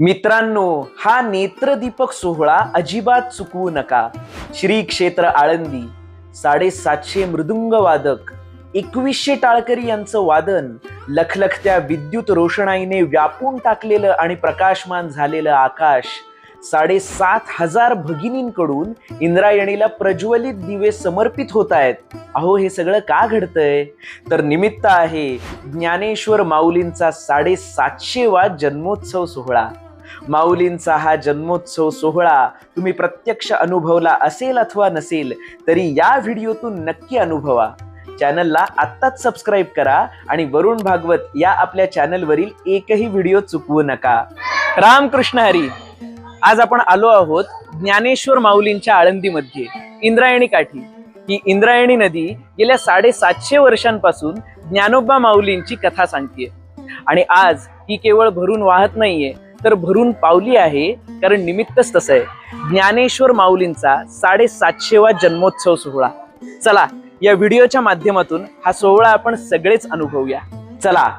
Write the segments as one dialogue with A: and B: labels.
A: मित्रांनो हा नेत्रदीपक सोहळा अजिबात चुकवू नका. श्री क्षेत्र आळंदी साडेसातशे मृदुंग वादक एकवीसशे टाळकरी यांचं वादन लखलखत्या विद्युत रोषणाईने व्यापून टाकलेलं आणि प्रकाशमान झालेलं आकाश साडेसात हजार भगिनींकडून इंद्रायणीला प्रज्वलित दिवे समर्पित होत आहेत. अहो हे सगळं का घडतंय? तर निमित्त आहे ज्ञानेश्वर माऊलींचा साडेसातशेवा जन्मोत्सव सोहळा. माऊलींचा हा जन्मोत्सव सोहळा तुम्ही प्रत्यक्ष अनुभवला असेल अथवा नसेल तरी या व्हिडिओतून नक्की अनुभवा. चॅनलला आत्ताच सबस्क्राईब करा आणि वरुण भागवत या आपल्या चॅनलवरील एकही व्हिडिओ चुकवू नका. रामकृष्ण हरी. आज आपण आलो आहोत ज्ञानेश्वर माऊलींच्या आळंदीमध्ये. इंद्रायणी काठी. ही इंद्रायणी नदी गेल्या साडेसातशे वर्षांपासून ज्ञानोबा माऊलींची कथा सांगतेय. आणि आज ही केवळ भरून वाहत नाहीये तर भरून पावली आहे कारण निमित्तच तसं आहे. ज्ञानेश्वर माऊलींचा साडेसातशेवा जन्मोत्सव सोहळा. चला या व्हिडिओच्या माध्यमातून हा सोहळा आपण सगळेच अनुभवूया. चला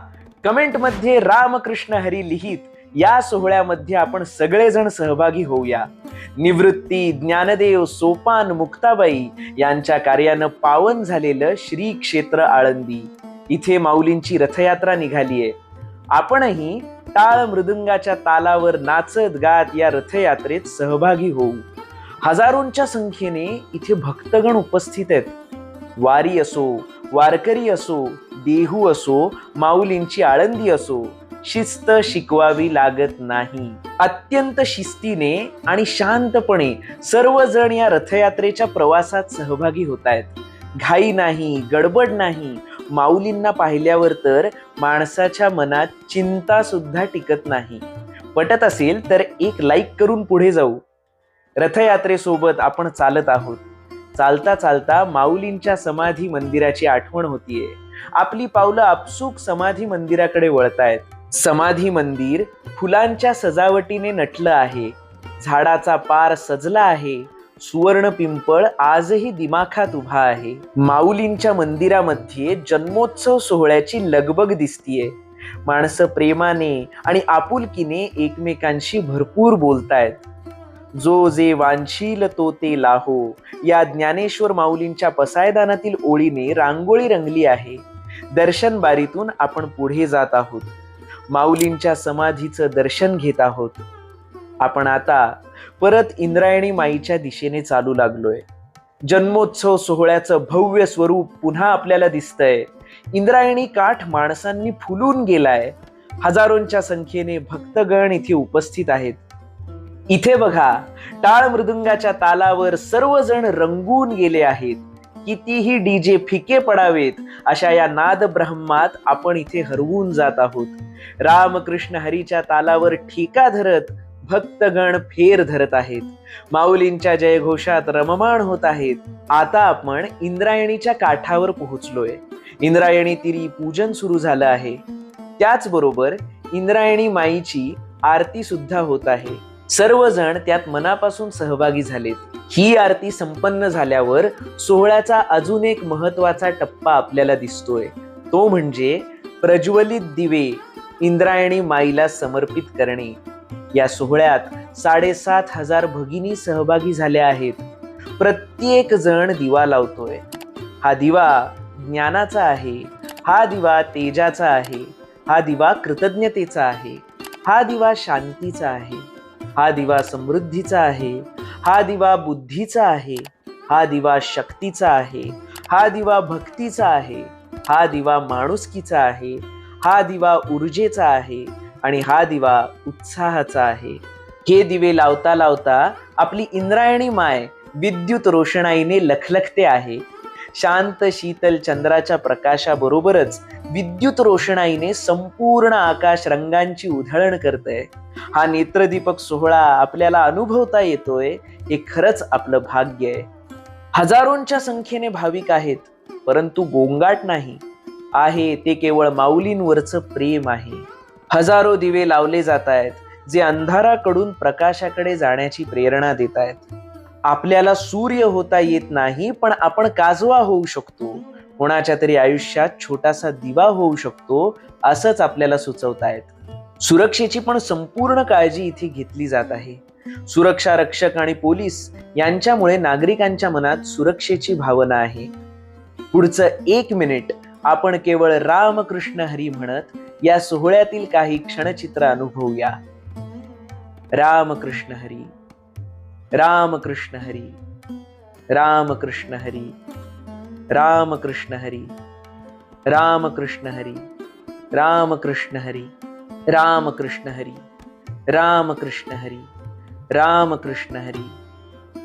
A: कमेंटमध्ये रामकृष्ण हरी लिहित या सोहळ्यामध्ये आपण सगळेजण सहभागी होऊया. निवृत्ती ज्ञानदेव सोपान मुक्ताबाई यांच्या कार्यानं पावन झालेलं श्री क्षेत्र आळंदी. इथे माऊलींची रथयात्रा निघालीये. आपणही टाळ मृदुंगाच्या तालावर नाचत गात या रथयात्रेत सहभागी होऊ. हजारोंच्या संख्येने इथे भक्तगण उपस्थित आहेत. वारी असो वारकरी असो देहू असो माऊलींची आळंदी असो शिस्त शिकवावी लागत नाही. अत्यंत शिस्तीने आणि शांतपणे सर्वजण या रथयात्रेच्या प्रवासात सहभागी होत आहेत. घाई नाही गडबड नाही माऊलींना पाहिल्यावर तर माणसाच्या मनात चिंता सुद्धा टिकत नाही. पटत असेल तर एक लाईक करून पुढे जाऊ. रथयात्रेसोबत आपण चालत आहोत. चालता चालता माऊलींच्या समाधी मंदिराची आठवण होतीये. आपली पावलं आपसूक समाधी मंदिराकडे वळतायत. समाधी मंदिर फुलांच्या सजावटीने नटलं आहे. झाडाचा पार सजला आहे. सुवर्ण पिंपळ आजही दिमाखात उभा आहे. माऊलींच्या मंदिरामध्ये जन्मोत्सव सोहळ्याची लगबग दिसतीये. माणसं प्रेमाने आणि आपुलकीने एकमेकांशी भरपूर बोलतायत. जो जे वांशील तो ते लाहो या ज्ञानेश्वर माऊलींच्या पसायदानातील ओळीने रांगोळी रंगली आहे. दर्शन बारीतून आपण पुढे जात आहोत. माऊलींच्या समाधीचं दर्शन घेत आहोत. आपण आता परत इंद्रायणी माईच्या दिशेने चालू लागलोय. जन्मोत्सव सोहळ्याचं भव्य स्वरूप पुन्हा आपल्याला दिसतंय. इंद्रायणी काठ माणसांनी फुलून गेलाय. हजारोंच्या संख्येने भक्तगण इथे उपस्थित आहेत. इथे बघा टाळ मृदुंगाच्या तालावर सर्वजण रंगून गेले आहेत. कितीही डीजे फिके पडावेत अशा या नाद ब्रह्मात आपण इथे हरवून जात आहोत. रामकृष्ण हरीच्या तालावर ठिका धरत भक्तगण फेर धरत आहेत. माऊलींच्या जयघोषात रममाण होत आहेत. आता आपण इंद्रायणीच्या काठावर पोहोचलोय. इंद्रायणी तिरी पूजन सुरू झालं आहे. त्याचबरोबर इंद्रायणी माईची आरती सुद्धा होत आहे. सर्वजण त्यात मनापासून सहभागी झालेत. ही आरती संपन्न झाल्यावर सोहळ्याचा अजून एक महत्त्वाचा टप्पा आपल्याला दिसतोय. तो म्हणजे प्रज्वलित दिवे इंद्रायणी माईला समर्पित करणे. या सोहळ्यात साडेसात हजार भगिनी सहभागी झाल्या आहेत प्रत्येक जण दिवा लावतोय हा दिवा ज्ञानाचा आहे हा दिवा तेजाचा आहे हा दिवा कृतज्ञतेचा आहे हा दिवा शांतीचा आहे हा दिवा समृद्धीचा आहे हा दिवा बुद्धीचा आहे हा दिवा शक्तीचा आहे हा दिवा भक्तीचा आहे हा दिवा माणुसकीचा आहे हा दिवा ऊर्जेचा आहे आणि हा दिवा उत्साहाचा आहे. हे दिवे लावता लावता आपली इंद्रायणी माय विद्युत रोषणाईने लखलखते आहे. शांत शीतल चंद्राच्या प्रकाशाबरोबरच विद्युत रोषणाईने संपूर्ण आकाश रंगांची उधळण करतय. हा नेत्रदीपक सोहळा आपल्याला अनुभवता येतोय हे खरंच आपलं भाग्य आहे. हजारोंच्या संख्येने भाविक आहेत परंतु गोंगाट नाही. आहे ते केवळ माऊलींवरचं प्रेम आहे. हजारो दिवे लावले जात आहेत जे अंधाराकडून प्रकाशाकडे जाण्याची प्रेरणा देत आहेत. आपल्याला सूर्य होता येत नाही पण आपण काजवा होऊ शकतो. कोणाच्या तरी आयुष्यात छोटासा दिवा होऊ शकतो असंच आपल्याला सुचवतायत सुरक्षेची पण संपूर्ण काळजी इथे घेतली जात आहे. सुरक्षा रक्षक आणि पोलीस यांच्यामुळे नागरिकांच्या मनात सुरक्षेची भावना आहे. पुढचं एक मिनिट आपण केवळ रामकृष्ण हरी म्हणत या सोहळ्यातील काही क्षणचित्र अनुभवूया रामकृष्ण हरी रामकृष्ण हरी रामकृष्ण हरी रामकृष्ण हरी रामकृष्ण हरी रामकृष्ण हरी रामकृष्ण हरी रामकृष्ण हरी रामकृष्ण हरी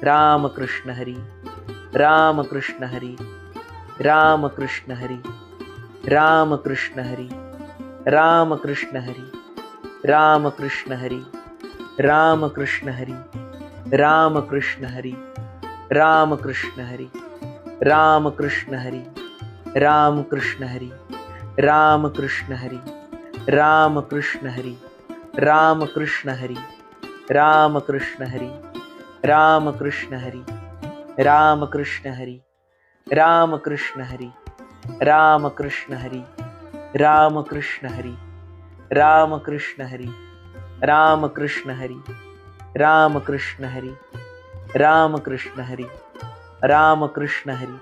A: रामकृष्ण हरी रामकृष्ण हरी रामकृष्ण हरी रामकृष्ण हरी रामकृष्ण हरी रामकृष्ण हरी रामकृष्ण हरी रामकृष्ण हरी रामकृष्ण हरी रामकृष्ण हरी रामकृष्ण हरी रामकृष्ण हरी रामकृष्ण हरी रामकृष्ण हरी रामकृष्ण हरी रामकृष्ण हरी रामकृष्ण हरी रामकृष्ण हरी रामकृष्ण हरी रामकृष्ण हरी रामकृष्ण हरी रामकृष्ण हरी रामकृष्ण हरी रामकृष्ण हरी रामकृष्ण हरी.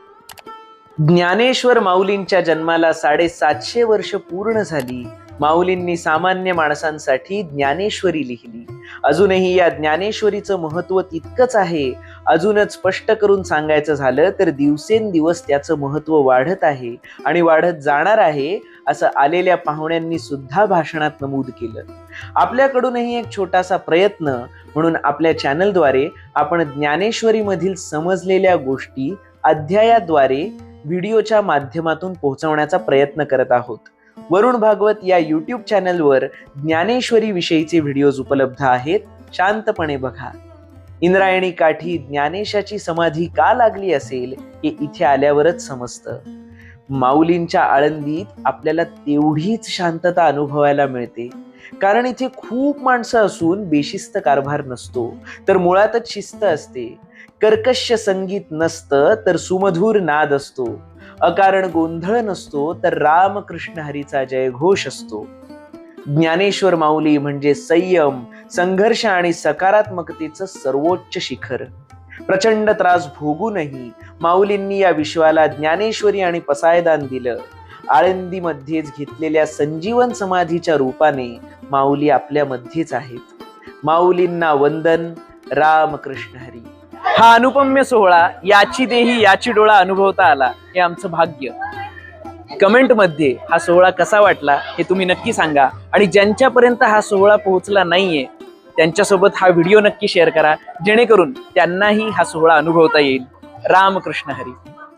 A: ज्ञानेश्वर माऊलींच्या जन्माला साडेसातशे वर्ष पूर्ण झाली. माऊलींनी सामान्य माणसांसाठी ज्ञानेश्वरी लिहिली. अजूनही या ज्ञानेश्वरीचं महत्त्व तितकंच आहे. अजूनच स्पष्ट करून सांगायचं झालं तर दिवसेंदिवस त्याचं महत्त्व वाढत आहे आणि वाढत जाणार आहे असं आलेल्या पाहुण्यांनी सुद्धा भाषणात नमूद केलं. आपल्याकडूनही एक छोटासा प्रयत्न म्हणून आपल्या चॅनलद्वारे आपण ज्ञानेश्वरीमधील समजलेल्या गोष्टी अध्यायाद्वारे व्हिडिओच्या माध्यमातून पोहोचवण्याचा प्रयत्न करत आहोत. वरुण भागवत या यूट्यूब चॅनलवर ज्ञानेश्वरी विषयीचे व्हिडिओज उपलब्ध आहेत. शांतपणे बघा. इंद्रायणी काठी ज्ञानेशाची समाधी का लागली असेल हे इथे आल्यावरच समजतं. माऊलींच्या आळंदीत आपल्याला तेवढीच शांतता अनुभवायला मिळते. कारण इथे खूप माणसं असून बेशिस्त कारभार नसतो तर मुळातच शिस्त असते. कर्कश संगीत नसतं तर सुमधुर नाद असतो. अकारण गोंधळ नसतो तर रामकृष्ण हरीचा जयघोष असतो. ज्ञानेश्वर माऊली म्हणजे संयम संघर्ष आणि सकारात्मकतेचं सर्वोच्च शिखर. प्रचंड त्रास भोगूनही माऊलींनी या विश्वाला ज्ञानेश्वरी आणि पसायदान दिलं. आळंदीमध्येच घेतलेल्या संजीवन समाधीच्या रूपाने माऊली आपल्या मध्येच आहेत. माऊलींना वंदन राम कृष्ण हरी. हा अनुपम्य सोहळा याची देही याची डोळा अनुभवता आला हे आमचं भाग्य. कमेंटमध्ये हा सोहळा कसा वाटला हे तुम्ही नक्की सांगा. आणि ज्यांच्यापर्यंत हा सोहळा पोहोचला नाहीये त्यांच्यासोबत हा व्हिडिओ नक्की शेअर करा जेणेकरून त्यांनाही हा सोहळा अनुभवता येईल. रामकृष्ण हरी.